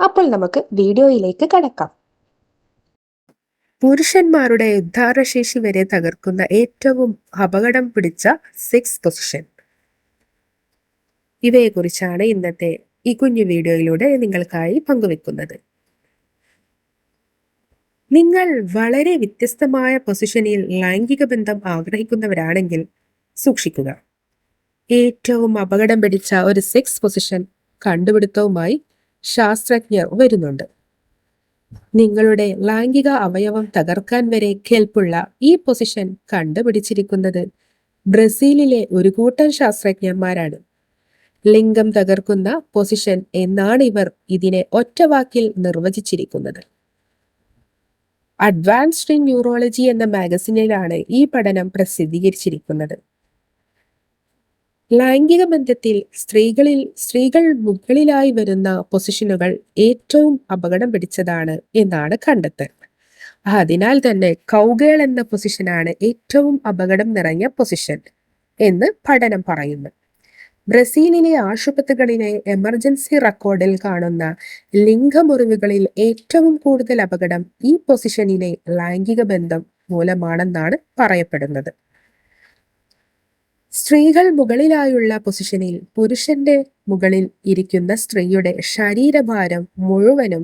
അപ്പോൾ നമുക്ക് വീഡിയോയിലേക്ക് കടക്കാം. പുരുഷന്മാരുടെ ഉദ്ധാരശേഷി വരെ തകർക്കുന്ന ഏറ്റവും അപകടം പിടിച്ച സെക്സ് പൊസിഷൻ ഇവയെക്കുറിച്ചാണ് ഇന്നത്തെ ഈ കുഞ്ഞു വീഡിയോയിലൂടെ നിങ്ങൾക്കായി പങ്കുവെക്കുന്നത്. നിങ്ങൾ വളരെ വ്യത്യസ്തമായ പൊസിഷനിൽ ലൈംഗിക ബന്ധം ആഗ്രഹിക്കുന്നവരാണെങ്കിൽ സൂക്ഷിക്കുക. ഏറ്റവും അപകടം പിടിച്ച ഒരു സെക്സ് പൊസിഷൻ കണ്ടുപിടുത്തവുമായി ശാസ്ത്രജ്ഞർ വരുന്നുണ്ട്. നിങ്ങളുടെ ലൈംഗിക അവയവം തകർക്കാൻ വരെ കേൾപ്പുള്ള ഈ പൊസിഷൻ കണ്ടുപിടിച്ചിരിക്കുന്നത് ബ്രസീലിലെ ഒരു കൂട്ടം ശാസ്ത്രജ്ഞന്മാരാണ്. ലിംഗം തകർക്കുന്ന പൊസിഷൻ എന്നാണ് ഇവർ ഇതിനെ ഒറ്റവാക്കിൽ നിർവചിച്ചിരിക്കുന്നത്. അഡ്വാൻസ്ഡ് ഇൻ ന്യൂറോളജി എന്ന മാഗസിനിലാണ് ഈ പഠനം പ്രസിദ്ധീകരിച്ചിരിക്കുന്നത്. ലൈംഗിക ബന്ധത്തിൽ സ്ത്രീകളിൽ സ്ത്രീകൾ മുകളിലായി വരുന്ന പൊസിഷനുകൾ ഏറ്റവും അപകടം പിടിച്ചതാണ് എന്നാണ് കണ്ടെത്തൽ. അതിനാൽ തന്നെ കൗഗേൾ എന്ന പൊസിഷനാണ് ഏറ്റവും അപകടം നിറഞ്ഞ പൊസിഷൻ എന്ന് പഠനം പറയുന്നു. ബ്രസീലിലെ ആശുപത്രികളിലെ എമർജൻസി റെക്കോർഡിൽ കാണുന്ന ലിംഗമുറിവുകളിൽ ഏറ്റവും കൂടുതൽ അപകടം ഈ പൊസിഷനിലെ ലൈംഗിക ബന്ധം മൂലമാണെന്നാണ് പറയപ്പെടുന്നത്. സ്ത്രീകൾ മുകളിലായുള്ള പൊസിഷനിൽ പുരുഷന്റെ മുകളിൽ ഇരിക്കുന്ന സ്ത്രീയുടെ ശരീരഭാരം മുഴുവനും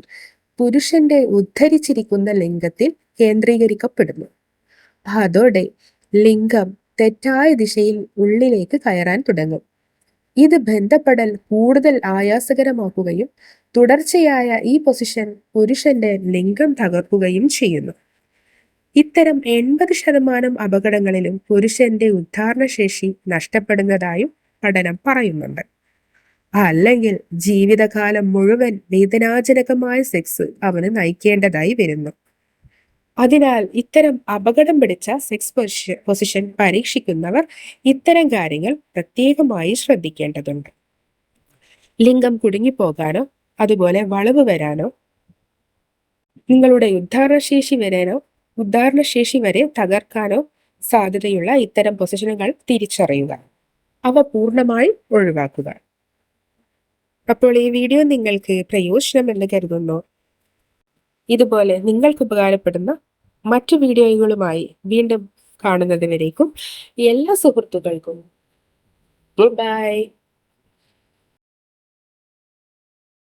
പുരുഷന്റെ ഉദ്ധരിച്ചിരിക്കുന്ന ലിംഗത്തിൽ കേന്ദ്രീകരിക്കപ്പെടുന്നു. അതോടെ ലിംഗം തെറ്റായ ദിശയിൽ ഉള്ളിലേക്ക് കയറാൻ തുടങ്ങും. ഇത് ബന്ധപ്പെടൽ കൂടുതൽ ആയാസകരമാക്കുകയും തുടർച്ചയായ ഈ പൊസിഷൻ പുരുഷന്റെ ലിംഗം തകർക്കുകയും ചെയ്യുന്നു. ഇത്തരം എൺപത് ശതമാനം അപകടങ്ങളിലും പുരുഷന്റെ ഉദ്ധാരണശേഷി നഷ്ടപ്പെടുന്നതായും പഠനം പറയുന്നുണ്ട്. അല്ലെങ്കിൽ ജീവിതകാലം മുഴുവൻ വേദനാജനകമായ സെക്സ് അവന് നയിക്കേണ്ടതായി വരുന്നു. അതിനാൽ ഇത്തരം അപകടം പിടിച്ച സെക്സ് പൊസിഷൻ പരീക്ഷിക്കുന്നവർ ഇത്തരം കാര്യങ്ങൾ പ്രത്യേകമായി ശ്രദ്ധിക്കേണ്ടതുണ്ട്. ലിംഗം കുടുങ്ങിപ്പോകാനോ അതുപോലെ വളവ് വരാനോ നിങ്ങളുടെ ഉദ്ധാരണശേഷി വരാനോ ഉദ്ധാരണശേഷി വരെ തകർക്കാനോ സാധ്യതയുള്ള ഇത്തരം പൊസിഷനുകൾ തിരിച്ചറിയുക. അവ പൂർണമായി ഒഴിവാക്കുക. അപ്പോൾ ഈ വീഡിയോ നിങ്ങൾക്ക് പ്രയോജനമെന്ന് കരുതുന്നു. ഇതുപോലെ നിങ്ങൾക്ക് ഉപകാരപ്പെടുന്ന മറ്റു വീഡിയോകളുമായി വീണ്ടും കാണുന്നത് വരേക്കും എല്ലാ സുഹൃത്തുക്കൾക്കും. Good bye